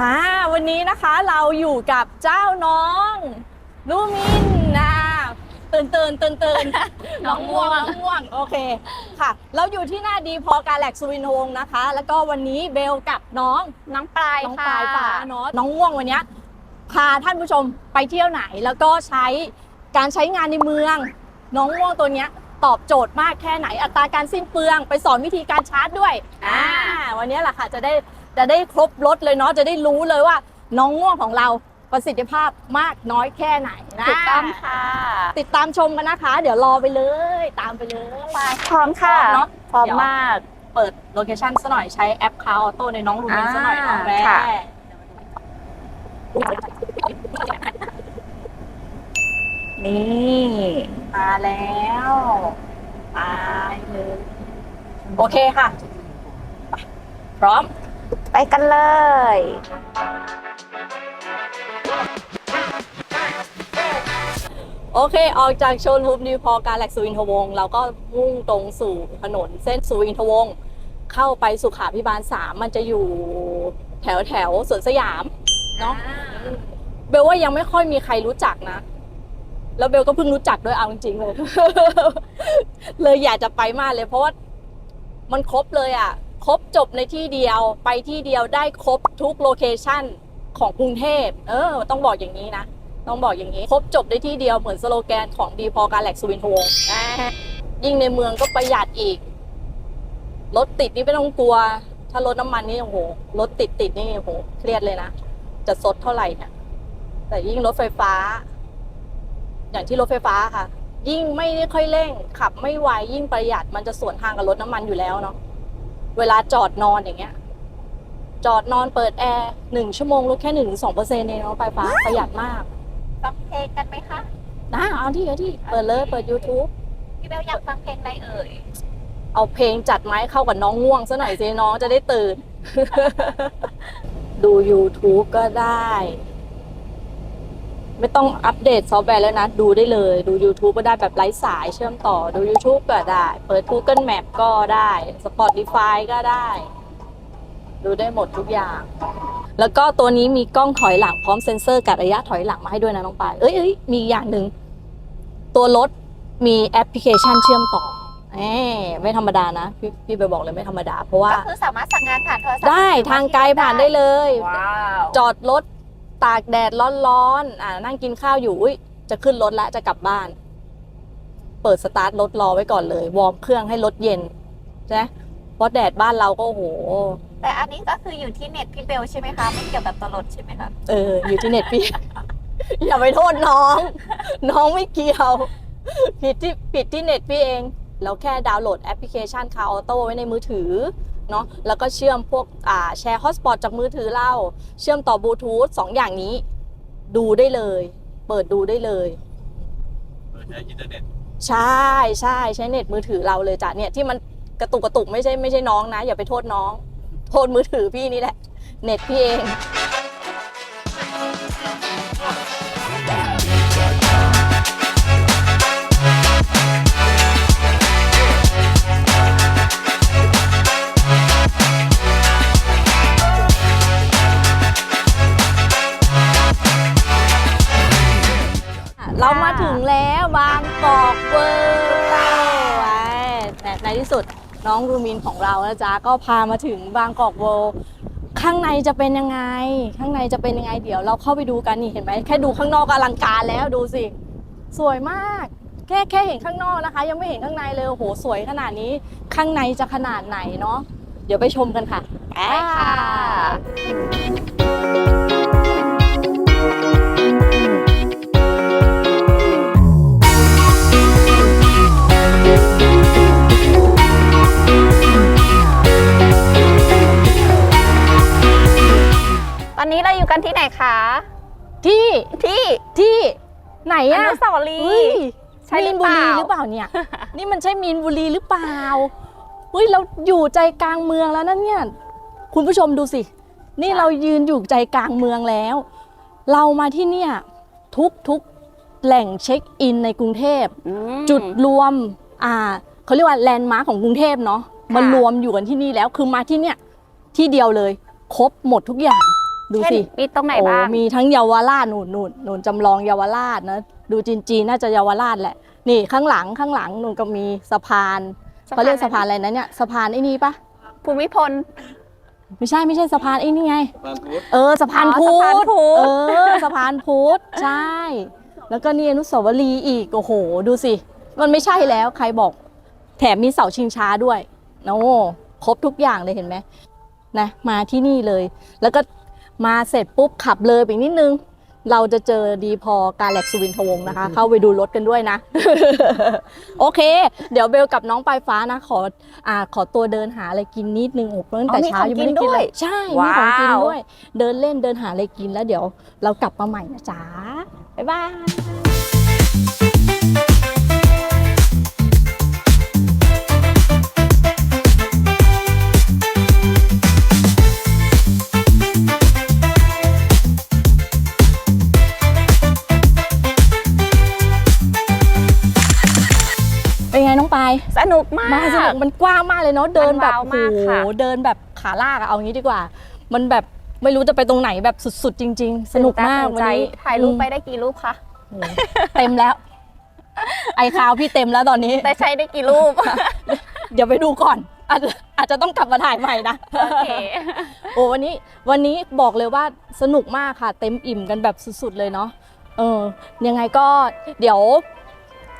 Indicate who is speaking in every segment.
Speaker 1: อ่าวันนี้นะคะเราอยู่กับเจ้าน้องลูมินนะตื่นตื่นตื่นตื่น
Speaker 2: น้องง่วง
Speaker 1: น้องง่วงโอเคค่ะ เราอยู่ที่หน้าดีพอการแลกสุวินทวงศ์นะคะ แล้วก็วันนี้เบลกับน้อง
Speaker 2: น้องปลาย
Speaker 1: น้อง
Speaker 2: ค่ะ
Speaker 1: ปลายฟ้าเนาะน้องง่วงวันเนี้ยพาท่านผู้ชมไปเที่ยวไหน แล้วก็ใช้การใช้งานในเมือง น้องง่วงตัวเนี้ยตอบโจทย์มากแค่ไหนอัตราการสิ้นเปลือง ไปสอนวิธีการชาร์จด้วยอ่าวันนี้แหละค่ะจะได้ จะได้ครบรถเลยเนาะจะได้รู้เลยว่า น้องง่วงของเราประสิทธิภาพมากน้อยแค่ไหนนะ
Speaker 2: ถูกต้องค่ะ
Speaker 1: ติดตามชมกันนะคะ เดี๋ยวรอไปเลย ตามไปเลย
Speaker 2: พร้อมค่ะ
Speaker 1: พร้อมเนอะ
Speaker 2: พร้อม
Speaker 1: เดี๋ยว
Speaker 2: มาก
Speaker 1: เปิดโลเคชั่นซะหน่อยใช้แอปคาออโต้ในน้องรูมินซะหน่อย
Speaker 2: อ่า
Speaker 1: น้องแม่
Speaker 2: ค่ะนี่
Speaker 1: มาแล้วไปเลยโอเคค่ะไปพร้อม
Speaker 2: ไปกันเลย
Speaker 1: โอเค ออกจากโชว์รูมนิวพอการแหลกสุวินทวงศ์เราก็มุ่งตรงสู่ถนนเส้นสุวินทวงศ์เข้าไปสุขาพิบาลสามมันจะอยู่แถวแถวสวนสยามเนาะเบลว่ายังไม่ค่อยมีใครรู้จักนะ แล้วเบลก็เพิ่งรู้จักด้วยเอาจริงๆเลย เลยอยากจะไปมากเลย เพราะว่ามันครบเลยอะ ครบจบในที่เดียวไปที่เดียวได้ครบทุกโลเคชั่นของกรุงเทพเออ ต้องบอกอย่างนี้นะ ต้องบอกอย่างนี้ ครบจบในที่เดียวเหมือนสโลแกนของดีพอการแหลกสุวินทวงยิ่งในเมืองก็ประหยัดอีก รถติดนี่ไม่ต้องกลัว ถ้ารถน้ำมันนี่โอ้โหรถติดติดนี่โอ้โหเครียดเลยนะ จะซดเท่าไหร่เนี่ยแต่ยิ่งรถไฟฟ้า อย่างที่รถไฟฟ้าค่ะ ยิ่งไม่ได้ค่อยเร่ง ขับไม่ไวยิ่งประหยัดมันจะสวนทางกับรถน้ำมันอยู่แล้วเนาะ เวลาจอดนอนอย่างเงี้ย จอดนอนเปิดแอร์หนึ่งชั่วโมงลดแค่หนึ่งสองเปอร์เซ็นต์เองเนาะไฟฟ้าประหยัดมาก
Speaker 2: ฟังเพลงกันไหมคะ
Speaker 1: นะเอาที่เอาที่เปิดเลยเปิด YouTube
Speaker 2: พี่เบลอยากฟังเพลงอะไรเอ่ย
Speaker 1: เอาเพลงจัดไม้เข้ากับน้องง่วงซะหน่อยสิน้องจะได้ตื่น ดู YouTube ก็ได้ ไม่ต้องอัปเดตซอฟต์แวร์แล้วนะ ดูได้เลยดู YouTube ก็ได้แบบไร้สายเชื่อมต่อดู YouTube ก็ได้ เปิด Google Map ก็ได้ Spotify ก็ได้ ดูได้หมดทุกอย่าง แล้วก็ตัวนี้มีกล้องถอยหลังพร้อมเซ็นเซอร์กัดระยะถอยหลังมาให้ด้วยนะน้องปายเอ้ยเอ้ยมีอีกอย่างหนึ่งตัวรถมีแอปพลิเคชันเชื่อมต่อแหมไม่ธรรมดานะ พี่พี่ไปบอกเลยไม่ธรรมดา เพราะว่า
Speaker 2: ก็คือสามารถสั่งงานผ่านโทรศัพท์
Speaker 1: ได้ทางไกลผ่านได้เลย
Speaker 2: ว้าว
Speaker 1: จอดรถ ตากแดดร้อนๆอ่านั่งกินข้าวอยู่อุ้ยจะขึ้นรถแล้วจะกลับบ้าน เปิดสตาร์ทรถรอไว้ก่อนเลยวอร์มเครื่องให้รถเย็นใช่ไหมเพราะแดดบ้านเราก็โอ้โห
Speaker 2: แต่อันนี้ก็คืออยู่ที่เน็ตพี่เบลใช่ไหมคะไม่เกี่ยวกับตัวรถใช่ไหมคะ
Speaker 1: เออ อยู่ที่เน็ตพี่ อย่าไปโทษน้อง น้องไม่เกี่ยว ผิดที่ผิดที่เน็ตพี่เองเราแค่ดาวน์โหลดแอปพลิเคชันคาออโต้ไว้ในมือถือ เนาะแล้วก็เชื่อมพวกอ่าแชร์ฮอตสปอตจากมือถือเราเชื่อมต่อบลูทูธสองอย่างนี้ ดูได้เลย เปิดดูได้เลย
Speaker 3: เปิดใช้อินเทอร์เน็ต
Speaker 1: ใช่ใช่ใช้เน็ตมือถือเราเลยจ้ะเนี่ยที่มันกระตุกกระตุกไม่ใช่ไม่ใช่น้องนะ อย่าไปโทษน้อง โทษมือถือพี่นี่แหละ เน็ตพี่เอง บางกอกเวิร์ไว้แต่ในที่สุดน้องรูมินของเรานะจ๊ะก็พามาถึงบางกอกเวิร์ข้างในจะเป็นยังไง ข้างในจะเป็นยังไงเดี๋ยวเราเข้าไปดูกันนี่เห็นไหมแค่ดูข้างนอกอลังการแล้วดูสิ สวยมาก แค่แค่เห็นข้างนอกนะคะ ยังไม่เห็นข้างในเลยโอ้โหสวยขนาดนี้ ข้างในจะขนาดไหนเนาะเดี๋ยวไปชมกันค่ะ
Speaker 2: ไปค่ะ กันที่ไหนคะ
Speaker 1: ที่
Speaker 2: ที่
Speaker 1: ที่ไหน
Speaker 2: อ
Speaker 1: อะ
Speaker 2: นุสาวรี
Speaker 1: เฮ้ย
Speaker 2: ย์ ใช่ห
Speaker 1: มี
Speaker 2: รื
Speaker 1: น
Speaker 2: อ
Speaker 1: บุ
Speaker 2: เป
Speaker 1: รี
Speaker 2: ล่า
Speaker 1: หรือเปล่าเนี่ย นี่มันใช่มีนบุรีหรือเปล่าเฮ้ยเราอยู่ใจกลางเมืองแล้วนะเนี่ยคุณผู้ชมดูสิ นี่เรายืนอยู่ใจกลางเมืองแล้ว เรามาที่เนี่ยทุกทุกแหล่งเช็คอินในกรุงเทพ
Speaker 2: อืม
Speaker 1: จุดรวม อ่าเขาเรียกว่าแลนด์มาร์คของกรุงเทพเนาะ
Speaker 2: ค่ะ
Speaker 1: มันรวมอยู่กันที่นี่แล้ว คือมาที่เนี่ยที่เดียวเลย ครบหมดทุกอย่าง ดู
Speaker 2: เช่น
Speaker 1: สิ
Speaker 2: มีตรงไหน
Speaker 1: โอ้
Speaker 2: บ้าง
Speaker 1: มีทั้งเยาวราชหนุนหนุนหนุนจำลองเยาวราชนะ ดูจีนจีนๆน่าจะเยาวราชแหละ นี่ข้างหลังข้างหลังหนุนก็มีสะพาน
Speaker 2: สะพาน
Speaker 1: เขาเรียกสะพานอะไรนะเนี่ยสะพานไอ้นี่ปะ
Speaker 2: ภูมิพล
Speaker 1: ไม่ใช่ไม่ใช่สะพานไอ้นี่ไง
Speaker 3: บางพุธ
Speaker 1: เออสะพาน
Speaker 2: อ๋อ
Speaker 1: พุ
Speaker 2: สะพาน
Speaker 1: ทธ
Speaker 2: พุทธ
Speaker 1: เออสะพานพุทธใช่ แล้วก็นี่อนุสาวรีย์อีกโอ้โห ดูสิ มันไม่ใช่แล้วใครบอก แถมมีเสาชิงช้าด้วยโอ้ครบทุกอย่างเลยเห็นไหมนะมาที่นี่เลย แล้วก็ มาเสร็จปุ๊บขับเลยไปอีกนิดนึง เราจะเจอดีพอการแลกสุวินทวงศ์นะคะ เข้าไปดูรถกันด้วยนะ โอเค เดี๋ยวเบลกับน้องปลายฟ้านะ ขออ่าขอตัวเดินหาอะไรกินนิดนึงโอ้โหตั้งแต่
Speaker 2: อ๋อมี
Speaker 1: เช้า
Speaker 2: ของ
Speaker 1: ยังไม่ได้
Speaker 2: กิน
Speaker 1: กิน
Speaker 2: ด้
Speaker 1: เล
Speaker 2: วย
Speaker 1: ยใช่มีของกิน
Speaker 2: ว้าว
Speaker 1: ด้วย เดินเล่นเดินหาอะไรกินแล้วเดี๋ยวเรากลับมาใหม่นะจ๊ะบ๊ายบาย ไงน้องปาย
Speaker 2: สนุกมาก
Speaker 1: มาสนุกมันกว้างมากเลยเนาะเดินแบบ
Speaker 2: มันว้าว
Speaker 1: โอ้
Speaker 2: มาก
Speaker 1: โห
Speaker 2: ค่ะ
Speaker 1: เดินแบบขาลากอะเอางี้ดีกว่า มันแบบไม่รู้จะไปตรงไหนแบบสุดๆ จริง ๆ สนุกมาก
Speaker 2: ตื่
Speaker 1: วัน
Speaker 2: ใจ
Speaker 1: นี้
Speaker 2: ถ่ายรูปไป
Speaker 1: อืม
Speaker 2: ได้กี่รูปคะ
Speaker 1: โอ้โหเต็มแล้ว ไอคาวพี่เต็มแล้วตอนนี้
Speaker 2: ได้ใช้ได้กี่รูป
Speaker 1: เดี๋ยวไปดูก่อนอาจจะอาจจะต้องกลับมาถ่ายใหม่นะ
Speaker 2: โอเค
Speaker 1: โอ้วันนี้วันนี้บอกเลยว่าสนุกมากค่ะ เต็มอิ่มกันแบบสุดๆเลยเนาะเออยังไงก็เดี๋ยว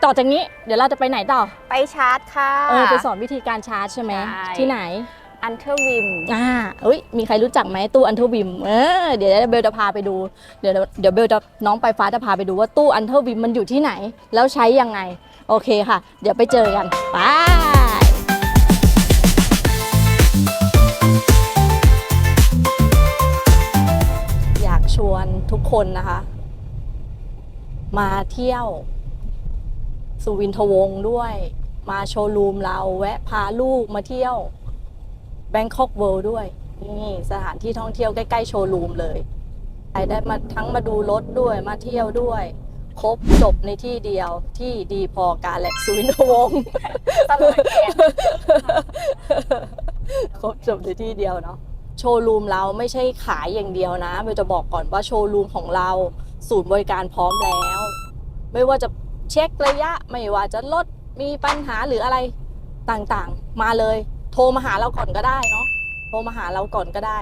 Speaker 1: ต่อจากนี้เดี๋ยวเราจะไปไหนต่อ
Speaker 2: ไปชาร์จค่ะ
Speaker 1: เออไปสอนวิธีการชาร์จใช่ไหม
Speaker 2: ใช่
Speaker 1: ที่ไหน
Speaker 2: อันเทอร์วิม
Speaker 1: อ่าเอ้ยมีใครรู้จักไหมตู้อันเทอร์วิมเออเดี๋ยวเบลจะพาไปดูเดี๋ยวเดี๋ยวเบลจะน้องไปฟ้าจะพาไปดูว่าตู้อันเทอร์วิมมันอยู่ที่ไหน แล้วใช้ยังไง โอเคค่ะ เดี๋ยวไปเจอกันไป อยากชวนทุกคนนะคะ มาเที่ยว สุวินทวงศ์ด้วย มาโชว์รูมเราแวะพาลูกมาเที่ยว Bangkok World ด้วย นี่สถานที่ท่องเที่ยวใกล้ๆโชว์รูมเลยใครได้มาทั้งมาดูรถด้วยมาเที่ยวด้วย ครบจบในที่เดียวที่ดีพอการแหลกสุวินทวงศ์
Speaker 2: ตลอดแขน
Speaker 1: ครบจบในที่เดียวเนาะโชว์รูมเราไม่ใช่ขายอย่างเดียวนะเบลจะบอกก่อนว่าโชว์รูมของเรา ศูนย์บริการพร้อมแล้ว ไม่ว่าจะ เช็คระยะไม่ว่าจะลดมีปัญหาหรืออะไรต่างๆ มาเลย โทรมาหาเราก่อนก็ได้เนาะโทรมาหาเราก่อนก็ได้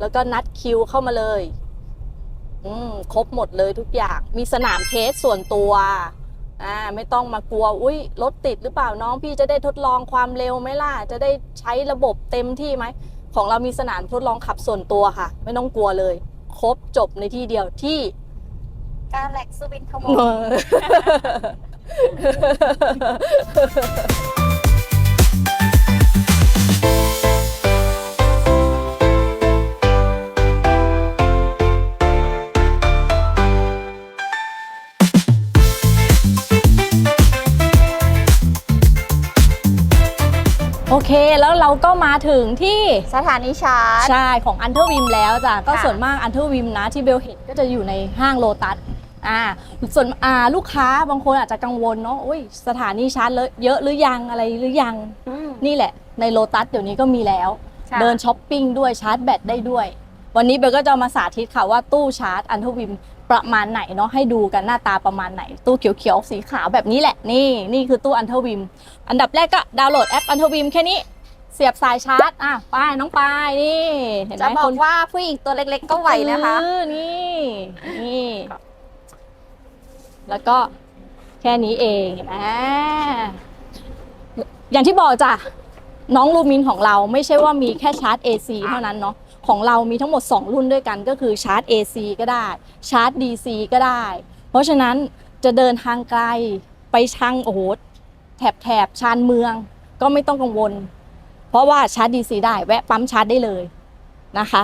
Speaker 1: แล้วก็นัดคิวเข้ามาเลย อืมครบหมดเลยทุกอย่าง มีสนามเทสส่วนตัวอ่าไม่ต้องมากลัวอุ้ยรถติดหรือเปล่าน้องพี่จะได้ทดลองความเร็วไหมล่ะจะได้ใช้ระบบเต็มที่ไหมของเรามีสนามทดลองขับส่วนตัวค่ะ ไม่ต้องกลัวเลย ครบจบในที่เดียวที่
Speaker 2: การแลกซูบินขโมย
Speaker 1: โอเคแล้วเราก็มาถึงที่
Speaker 2: สถานีชาร์จ
Speaker 1: ใช่ของอันเทอร์วิมแล้วจ้ะก็
Speaker 2: ค่ะ
Speaker 1: ส่วนมากอันเทอร์วิมนะที่เบลเห็นก็จะอยู่ในห้างโลตัส อ่าส่วนอ่าลูกค้าบางคนอาจจะกังวลเนาะอุ้ยสถานีชาร์จเลอะเยอะหรือยังอะไรหรือยัง
Speaker 2: อืม
Speaker 1: นี่แหละ ในโลตัสเดี๋ยวนี้ก็มีแล้ว
Speaker 2: ค่ะ
Speaker 1: เดินช้อปปิ้งด้วยชาร์จแบตได้ด้วย วันนี้เบลก็จะมาสาธิตค่ะว่าตู้ชาร์จอันเทอร์วิมประมาณไหนเนาะให้ดูกันหน้าตาประมาณไหน ตู้เขียวๆสีขาวแบบนี้แหละนี่นี่คือตู้อันเทอร์วิม อันดับแรกก็ดาวน์โหลดแอปอันเทอร์วิมแค่นี้เสียบสายชาร์จอะไปน้องปายนี่เห็นไหม
Speaker 2: จะบอ
Speaker 1: ค
Speaker 2: ก
Speaker 1: น
Speaker 2: ว่าผู้หญิงตัวเล็กๆก็ไหวนะคะ
Speaker 1: เออนี่นี่ แล้วก็แค่นี้เองอ่าอย่างที่บอกจ้ะน้องลูมินของเราไม่ใช่ว่ามีแค่ชาร์จ AC เท่านั้นเนาะของเรามีทั้งหมด 2 รุ่นด้วยกันก็คือชาร์จ AC ก็ได้ ชาร์จ DC ก็ได้ เพราะฉะนั้นจะเดินทางไกลไปทางโอ้โหแถบแถบชานเมืองก็ไม่ต้องกังวล เพราะว่าชาร์จ DC ได้แวะปั๊มชาร์จได้เลยนะคะ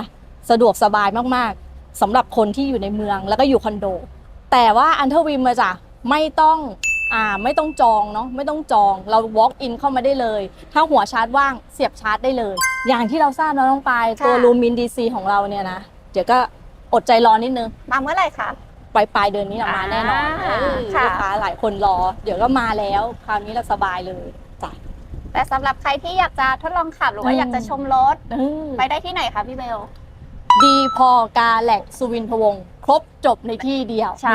Speaker 1: สะดวกสบายมากๆสำหรับคนที่อยู่ในเมืองแล้วก็อยู่คอนโด แต่ว่าอันเทอร์วิมมาจ้ะไม่ต้องอ่าไม่ต้องจองเนาะไม่ต้องจองเรา walk in เข้ามาได้เลย ถ้าหัวชาร์จว่างเสียบชาร์จได้เลย อย่างที่เราทราบนะน้องปาย
Speaker 2: ค่ะ
Speaker 1: ตัวลูมิน DC ของเราเนี่ยนะ เดี๋ยวก็อดใจรอนิดนึง
Speaker 2: มาเมื่อไหร่คะ
Speaker 1: ปลายปลายเดือนนี้นะมาแน่นอน
Speaker 2: อ่า
Speaker 1: เออ
Speaker 2: ค่ะ
Speaker 1: ลูกค้าหลายคนรอ เดี๋ยวก็มาแล้วคราวนี้เราสบายเลยจ้ะ
Speaker 2: แต่สำหรับใครที่อยากจะทดลองขับหรือว่า
Speaker 1: อืม
Speaker 2: อยากจะชมรถ
Speaker 1: เออ
Speaker 2: ไปได้ที่ไหนคะพี่เบล
Speaker 1: ดีพอกาแล็กสุวินทวงศ์ ครบจบในที่เดียว
Speaker 2: ใช่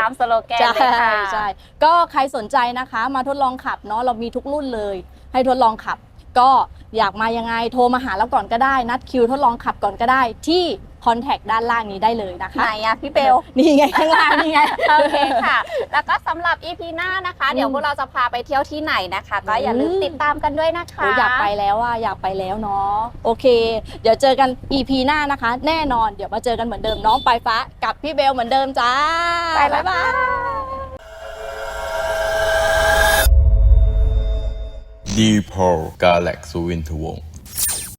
Speaker 2: ตามสโลแกน
Speaker 1: ใช่
Speaker 2: เลยค่ะ
Speaker 1: ใช่ก็ใครสนใจนะคะ มาทดลองขับเนาะเรามีทุกรุ่นเลย ให้ทดลองขับ ก็อยากมายังไงโทรมาหาเราก่อนก็ได้ นัดคิวทดลองขับก่อนก็ได้ที่ คอนแทคด้านล่างนี้ได้เลยนะคะ
Speaker 2: ไหนอะพี่เบล
Speaker 1: นี่ไงข้างล่างนี่ไง
Speaker 2: โอเคค่ะ แล้วก็สำหรับ EP หน้านะคะ
Speaker 1: อืม
Speaker 2: เดี๋ยวพวกเราจะพาไปเที่ยวที่ไหนนะคะ ก็อย่าลืม
Speaker 1: อืม
Speaker 2: ติดตามกันด้วยนะคะ
Speaker 1: โอ้อยากไปแล้วอะอยากไปแล้วเนาะโอเค เดี๋ยวเจอกัน EP หน้านะคะ แน่นอนเดี๋ยวมาเจอกันเหมือนเดิมน้องปลายฟ้ากับพี่เบลเหมือนเดิมจ้า
Speaker 2: ไปแล้ว
Speaker 1: บ๊ายบาย
Speaker 4: ดีพอลกาแล็กสุวินทวงศ์